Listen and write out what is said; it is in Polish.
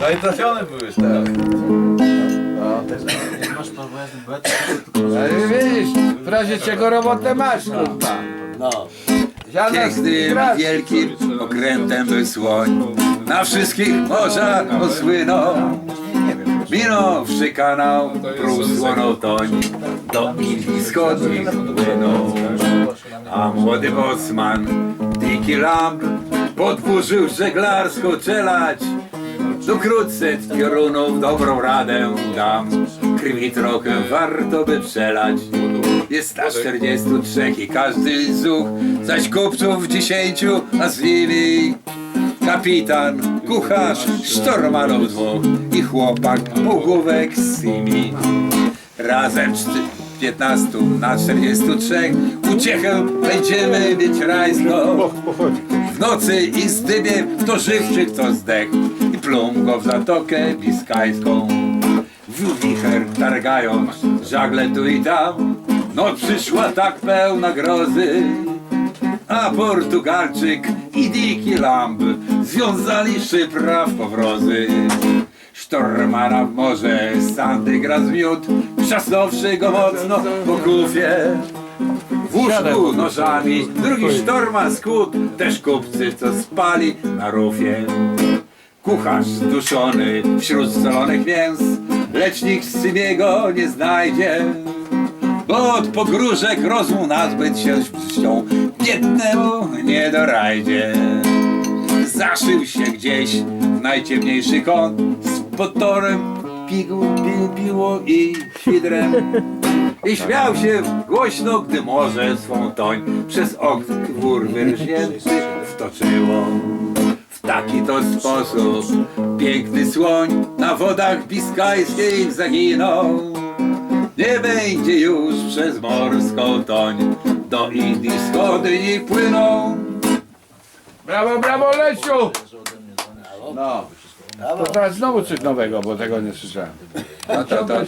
No i trafiony byłeś teraz. Masz pojazdy B, Ale widzisz, w razie czego robotę masz, kurwa. No. Siada Pięknym, straż. wielkim okrętem był słoń. Na wszystkich morzach osłynął. Minąwszy kanał, prus słonął toń. Do Indii Wschodnich płynął. A młody bosman, Dicky Lamb, podburzył żeglarsko czelać. Do krótce piorunów dobrą radę dam. Krwi trochę warto by przelać. Jest nas 43 i każdy zuch, zaś kupców dziesięciu, a z nimi kapitan, kucharz, sztormanów dwóch i chłopak, półgłówek z nimi. Razem czty- 15 na 43 uciechę będziemy mieć rajską. W nocy i z dymiem kto żywszy, kto zdech i plum go w zatokę biskajską. W wicher targając żagle tu i tam, noc przyszła tak pełna grozy. A Portugalczyk i Dicky Lamb związali szypra w powrozy. Sztormana w morze, sandy gra zmiód, trzasnąwszy go mocno po kufie. W łóżku nożami, drugi sztorma skut, też kupcy, co spali na rufie. Kucharz duszony wśród solonych mięs, lecz nikt z Symiego nie znajdzie. Bo od pogróżek rozum nazbyt się czcią, biednemu nie dorajdzie. Zaszył się gdzieś w najciemniejszy kąt, z potorem pigu, pi, piło i świdrem. I śmiał się głośno, gdy morze swą toń przez okno wór wyrżnięty wtoczyło. W taki to sposób piękny słoń na wodach biskajskich zaginął. Nie będzie już przez morską toń do Indii Wschodniej płyną. Brawo, brawo, Lesiu! No, to teraz znowu coś nowego, bo tego nie słyszałem. No to, to